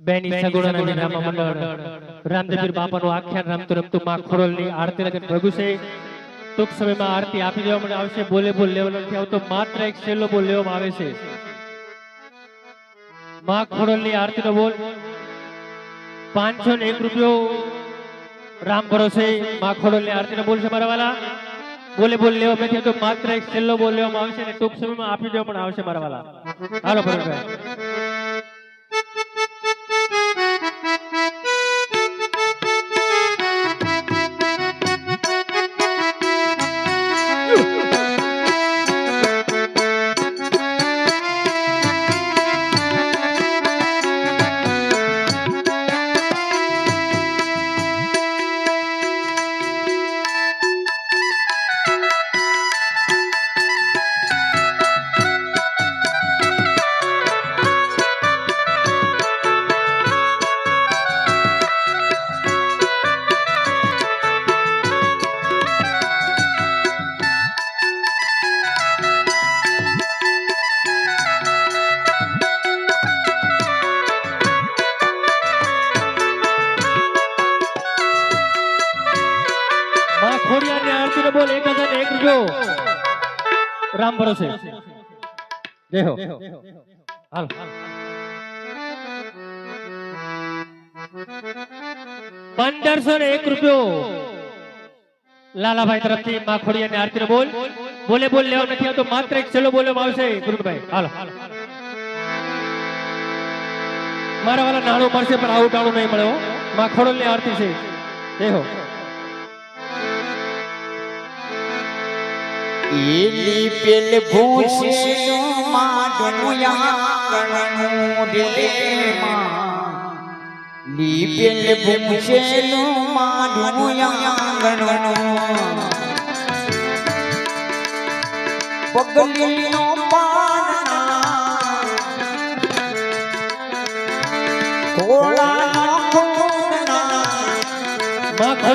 બેની સગુણાના વિરામ મંડળ રામદેવીર બાપાનું આખ્યાન રમતું રમતું માં ખોડલની આરતી લગન ભગુ છે ટૂંક સમયમાં આરતી આપી દેવામાં આવશે બોલે બોલ લેવલ નથી આવતો માત્ર એક છેલ્લો બોલ લેવામાં આવે છે માં ખોડલની આરતીનો બોલ પાંચસો ને એક રૂપિયો રામ ભરોસે માં ખોડલની આરતીનો બોલ છે મારા વાલા બોલે, બોલ, લેવા નથી તો માત્ર એક છેલ્લો બોલ લેવામાં આવશે ટૂંક સમયમાં આપી દેવા પણ આવશે મારા વાલા. હાલો ભરતભાઈ હજાર રામ ભરોસે. જય હો હાલ. પંદરસો ને એક રૂપિયો. લાલાભાઈ તરફથી માખોડી અને આરતી બોલ. બોલે બોલ લેવા નથી આવતો. માત્ર એક છેલ્લો બોલવામાં આવશે ગુરુભાઈ. હાલો. મારા વાળા નાણું મળશે પણ આવું ટાણું નહીં મળે માખોડો ને આરતી છે. એ હો એલી પેલ ભૂષેનું માડું આંગણનું રે માં. લીપેલ ભૂષેનું માડું આંગણનું પગલીનો પાના કોળાના ખૂણા રામ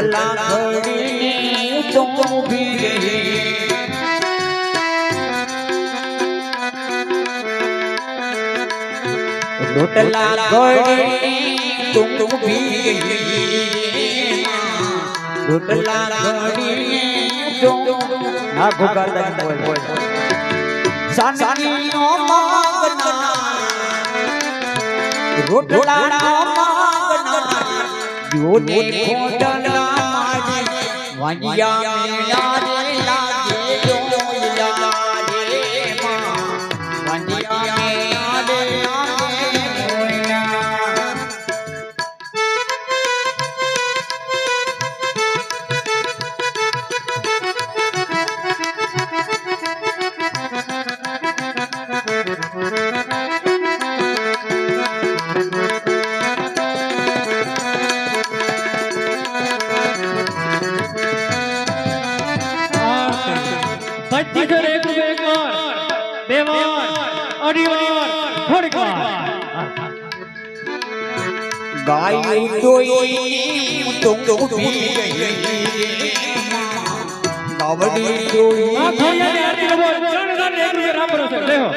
રોટલા ઘડી તું પી ગઈ રોટલા ઘડી તું ના માંગના જોને ખોડલા મારી વાંજિયા મેળા રે લાગે જોયા ગાયું દોઈ તું પી ગઈ ગાવડી દોઈ માં ખોડિયાની આરતીનો બોલ ત્રણ હજાર ને એક રૂપિયો રામ ભરોસે જય હો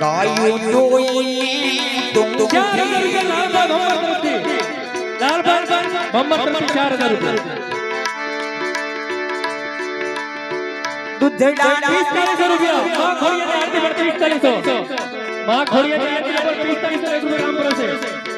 ગાયું દોઈ તું ચાર હજાર રૂપિયા લાલભાઈ ભમ્મર તરફથી લાલભાઈ ભમ્મર તરફથી ચાર હજાર રૂપિયા દૂધડા પિસ્તાલીસો રૂપિયા માં ખોડિયાની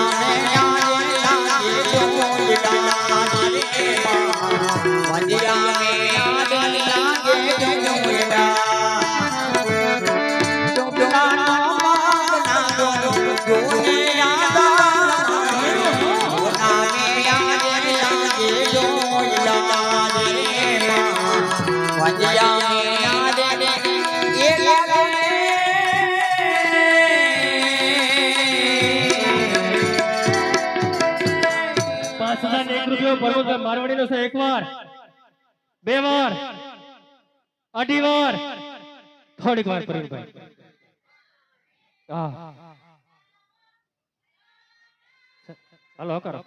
ને મારવાડી નો છે એક વાર, બે વાર, અઢી વાર. થોડીક વાર પ્રવીણભાઈ હા. હાલો કરો.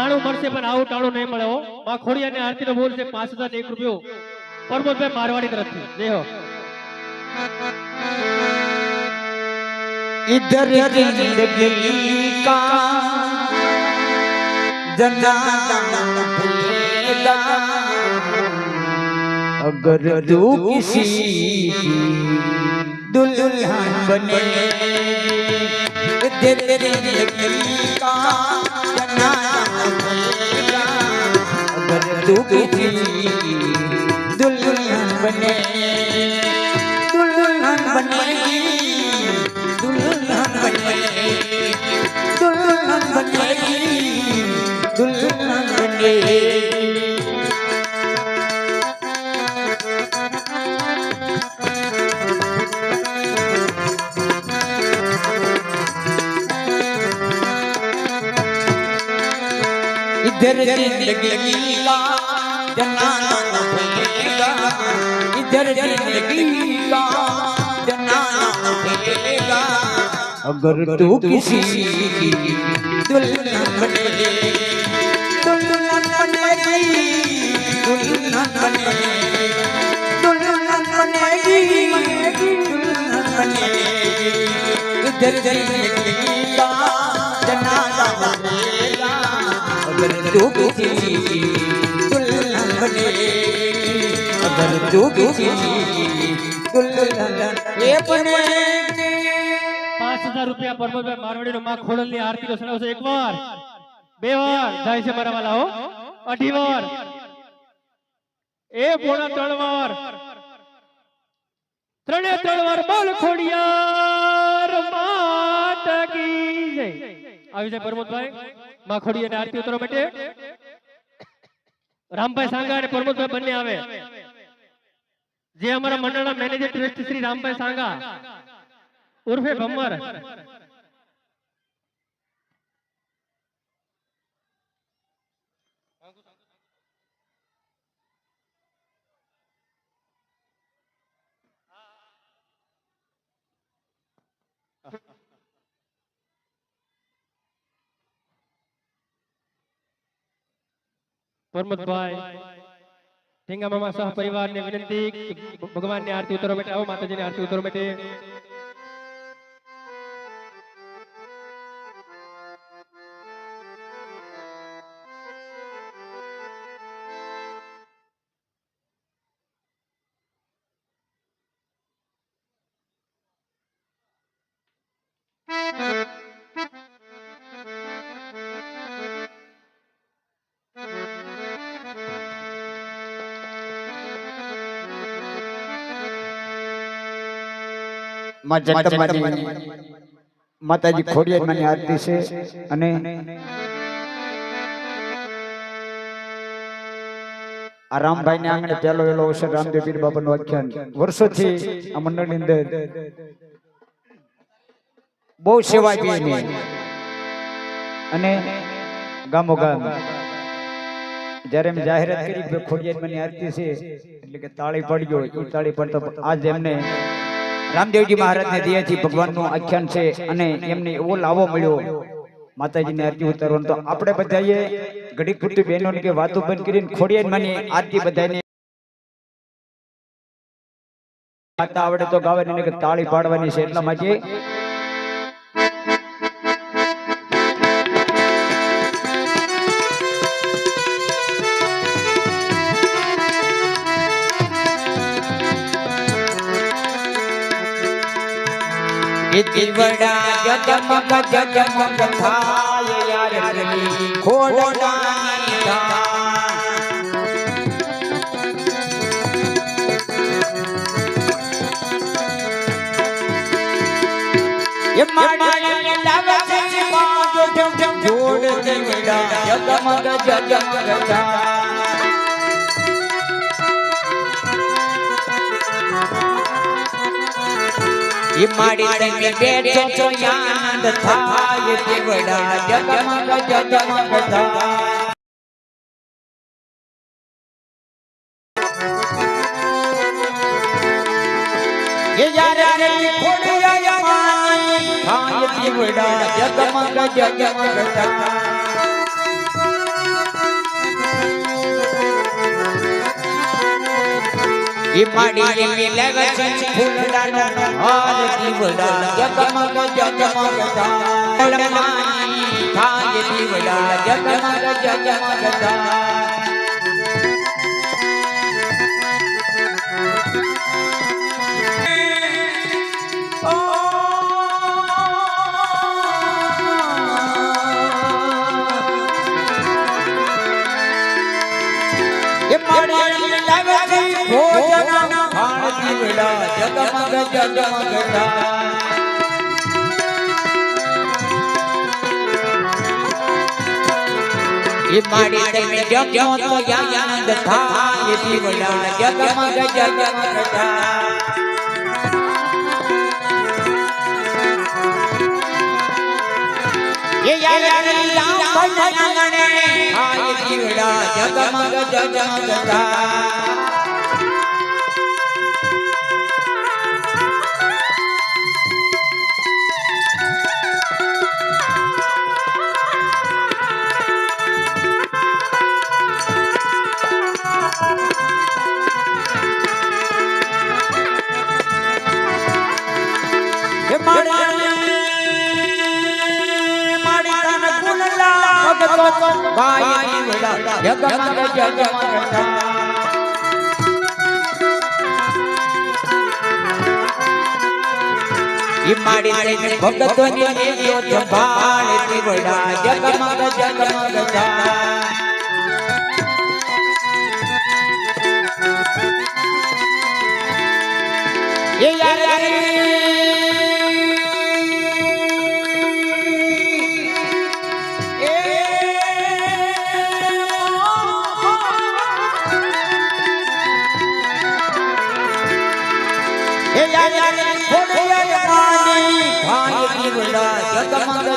નાણું મળશે પણ આવું ટાણું નહીં મળે હો માં ખોડિયાને આરતીનો બોલ છે પાંચ હજાર એક રૂપિયો પરમતભાઈ મારવાડી તરફથી જય હો इधर जिंदगी का जनाना भूलेगा अगर तू किसी की दुल्हन बने इधर जिंदगी का जनाना भूलेगा अगर तू किसी की दुल्हन बने दुल्हन बनेगी दुल्हन बनेगी दुल्हन बनेगी दुल्हन बनेगी इधर जिंदगी का अगर तू किसी की दुल्हन बनेगी दुल्हन बनेगी दुल्हन बनेगी दुल्हन बनेगी दुल्हन बनेगी इधर जिंदगी का जनाना न भूलेगा अगर तू किसी નજર ચૂકી એ પણ છે મારા વાલા આરતી ઉતરવા માટે રામભાઈ સાંગા અને પરમોદભાઈ બંને આવે जे हमारा मंडल का मैनेजर ट्रस्ट श्री राम भाई सांगा। उर्फे बम्बर परमत भाई। મામા સહ પરિવારને વિનંતી ભગવાનની આરતી ઉતરવા માટે આવો માતાજીની આરતી ઉતરવા માટે. માં માતાજી ખોડિયારની આરતી છે અને આ રામભાઈ ને આંગણે પહેલો વેલો અવસર રામદેવ પીર બાબાનું આખ્યાન. વર્ષોથી આ મંડળની અંદર બહુ સેવા કરી અને ગામો ગામ. જ્યારે એમ જાહેરાત કરી કે ખોડિયારની આરતી છે એટલે કે તાળી પડ્યો એ તાળી પડતો આજ એમને રામદેવજી મહારાજને દયાથી ભગવાનનું આખ્યાન છે અને એમને એવો લાવો મળ્યો. માતાજીની આરતી ઉતારવાનું. તો આપણે બધાએ ઘડી પૂરતી બહેનોની કે વાતો બંધ કરીને ખોડિયાર માની આરતી બધાને આવડે તો ગાવાની તાળી પાડવાની છે. એટલા માટે દીવડા જગમગ જગમગ થાય યાર રલી ખોડવાની ધામ. માડી લાવે છે જોડ દીવડા જગમગ જગમગ થાય માડી તમે બેઠો છો આનંદ થાય દેવડા જગમગ જગમગ થાય. જગમગ જગમગ થાય. એ માડી મિલાવે છે ફૂલડાનો હાર દીવડા જગમગ જગમગ થાય માની થાય દીવડા જગમગ જગમગ થાય દીવડા જગમગ જગમગ થાય માડી તમે જમો તો આનંદ થાય જગમગ જગમગ ભાઈ દીવડા જગમગ જગમગ થાય ઈ માડી તને ભગતો ની દેજો સંભાળ દીવડા જગમગ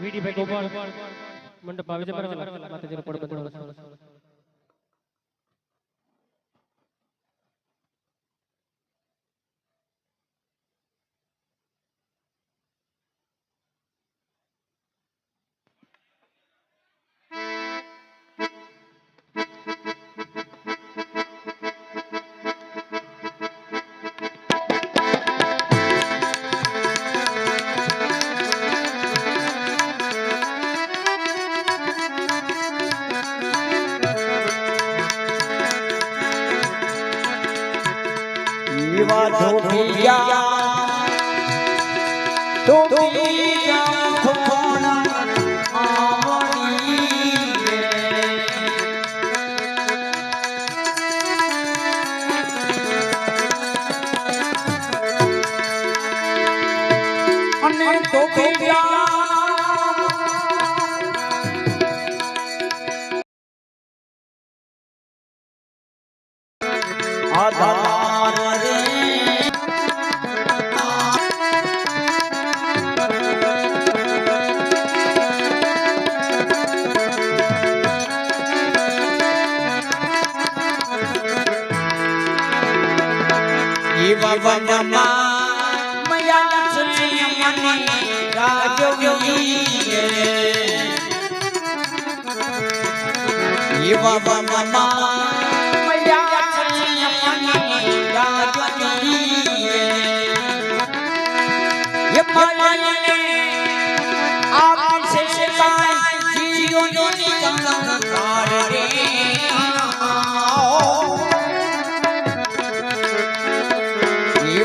વીડી ભાઈ ગોપાલ. મંડપ આવી છે બરાબર. માતાજીનો પડ એવા વનમાં મયા સચિય મને રાજવી એવા વનમાં મયા સચિય મને રાજવી એ માયાને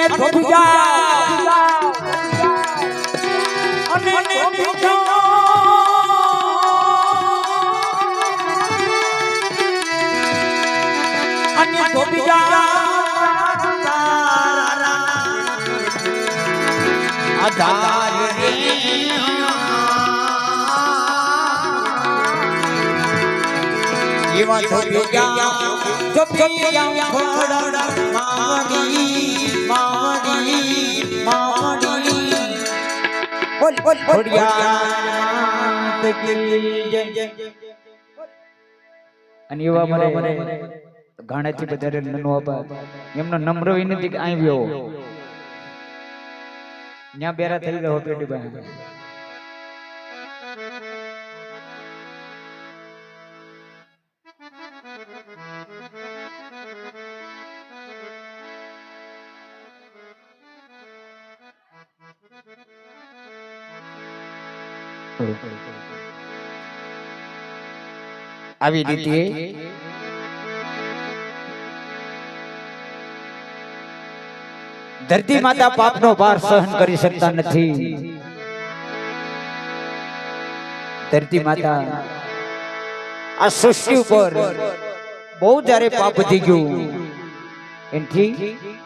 અને ધોબિયા અને ધોબિયા અને ધોબિયા આધાર રે એવા ધોબિયા ગયા. ખોડા માવડી માવડી માવડી બોલ બોલ ખોડિયાર કી જય અને એવા મને ઘાણેથી વધારે નનો આપા એમનો નમ્ર વિનંતી કે આવ્યો ત્યાં બેરા થઈ ગયો પેટી પાસે આવી રીતે ધરતી માતા પાપનો ભાર સહન કરી શકતા નથી. ધરતી માતા આ સૃષ્ટિ ઉપર બહુ જ્યારે પાપ વધી ગયું. એનથી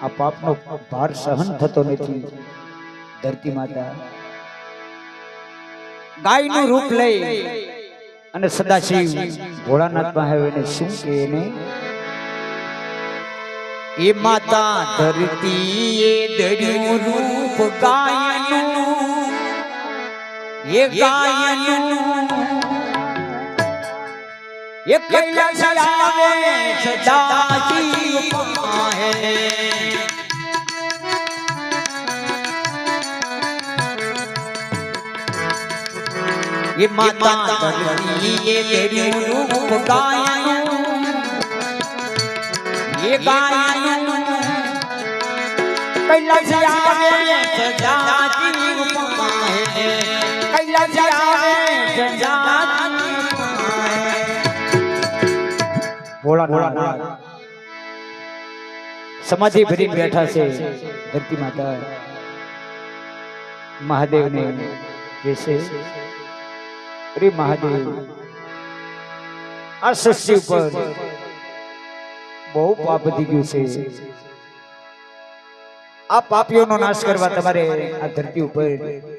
આ પાપનો ભાર સહન થતો નથી. ધરતી માતા ગાયનું રૂપ લઈ અને સદાશિવ ભોળાનાથ આવ્યો શું કે એને એ માતા ધરતી એ દર્યું રૂપ ગાયનું એ ગાયનું એ કૈલાસ આવે સદાશિવ પાહે એ માતા ધરતી એ દર્યું રૂપ ગાયનું એ ગાયનું કૈલાસ આવે સદાશિવ પાહે કૈલાસ આવે સદાશિવ પાહે ભોળાનાથ સમાધિ ભરી બેઠા છે ધરતી માતા મહાદેવને કે છે અરે મહાદેવ. આ સૃષ્ટિ ઉપર બહુ પાપ વધી ગયું છે. આ પાપીઓનો નાશ કરવા તમારે આ ધરતી ઉપર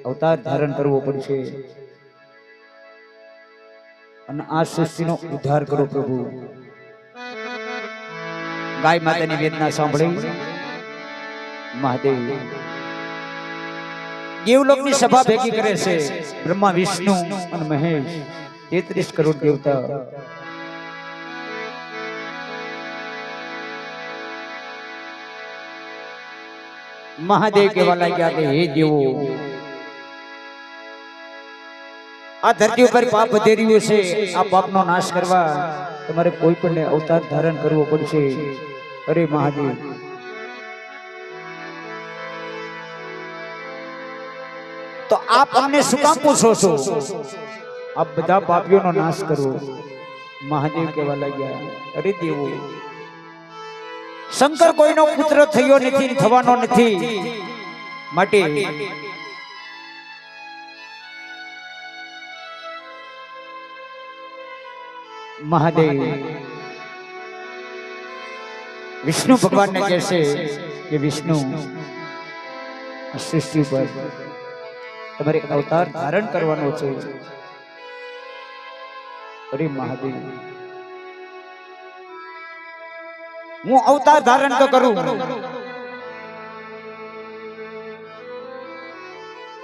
અવતાર ધારણ કરવો પડશે. અને આ સૃષ્ટિનો ઉદ્ધાર કરો પ્રભુ. ગાય માતાની વેદના સાંભળી. મહાદેવ. દેવલોકની સભા ભેગી કરે છે બ્રહ્મા વિષ્ણુ અને મહેશ તેત્રીસ કરોડ દેવતા મહાદેવ કહેવા લાગ્યા કે હે દેવો આ ધરતી ઉપર પાપ વધી રહ્યું છે આ પાપનો નાશ કરવા તમારે કોઈ પણ અવતાર ધારણ કરવો પડશે અરે મહાદેવ આપ અમને શું કામ પૂછો છો? આ બધા પાપીઓનો નાશ કરવો મહાદેવ કહેવા લાગ્યા, અરે દેવો, શંકર કોઈનો પુત્ર થયો નથી, થવાનો નથી. માટે મહાદેવ, વિષ્ણુ ભગવાનને કહેશે કે, વિષ્ણુ સૃષ્ટિ પર તમારે અવતાર ધારણ કરવાનો છે. મહાદેવ. હું અવતાર ધારણ તો કરું.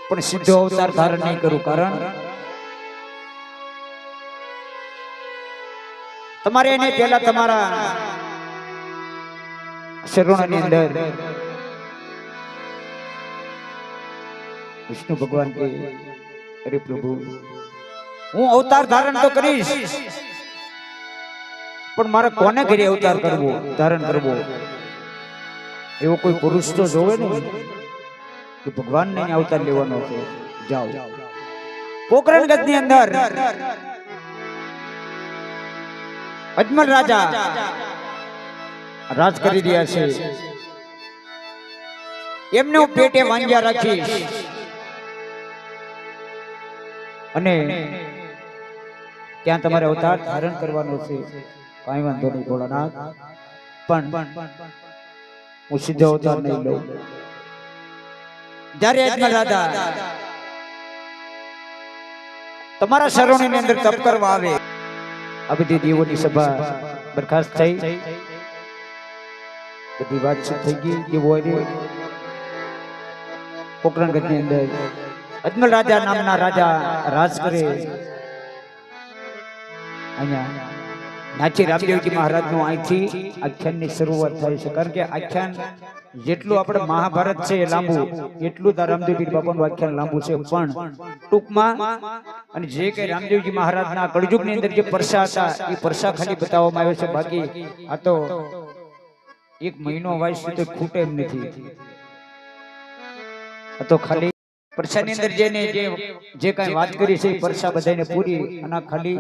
પણ સીધો અવતાર ધારણ નહીં કરું કારણ? તમારે એને પહેલા તમારા શરણોની અંદર વિષ્ણુ ભગવાન કે અરે પ્રભુ હું અવતાર ધારણ તો કરીશ. પણ મારે કોને ઘરે અવતાર કરવો? ધારણ કરવો? એવો કોઈ પુરુષ તો જોવે ને કે ભગવાનને અવતાર લેવાનો છે. જાઓ. પોકરણ ગઢની અંદર અજમલ રાજા રાજ કરી રહ્યા છે. એમને હું પેટે વાંગ્યા રાખીશ. અને ત્યાં તમારે અવતાર ધારણ કરવાનો છે. કાંઈ વાંધો નહીં ભોળાનાથ. પણ હું સીધો અવતાર નહીં લઉં. જ્યારે અજમલ રાજા. તમારા શરણોની અંદર તપ કરવા આવે. આ બધી દેવોની સભા બરખાસ્ત થઈ. બધી વાતચીત થઈ ગઈ દેવો પોકરણગઢની અંદર અજમલ રાજા નામના રાજા રાજ કરે અહીંયા નાચી રામદેવજી મહારાજનું અહીંથી આખ્યાનની શરૂઆત થાય છે. કારણ કે આખ્યાન જેટલું આપણે મહાભારત છે એ લાંબુ, એટલું તો રામદેવજી બાપાનું આખ્યાન લાંબુ છે. પણ ટૂંકમાં અને જે કઈ રામદેવજી મહારાજના કળયુગની અંદર જે પરસા હતા, એ પરસા ખાલી બતાવવામાં આવ્યો છે. બાકી આ તો એક મહિનો વાંચશું તો ખૂટે એમ નથી. તો ખાલી પરસાની અંદર જે જે કાંઈ વાત કરી છે પરસા બધાને પૂરી અને ખાલી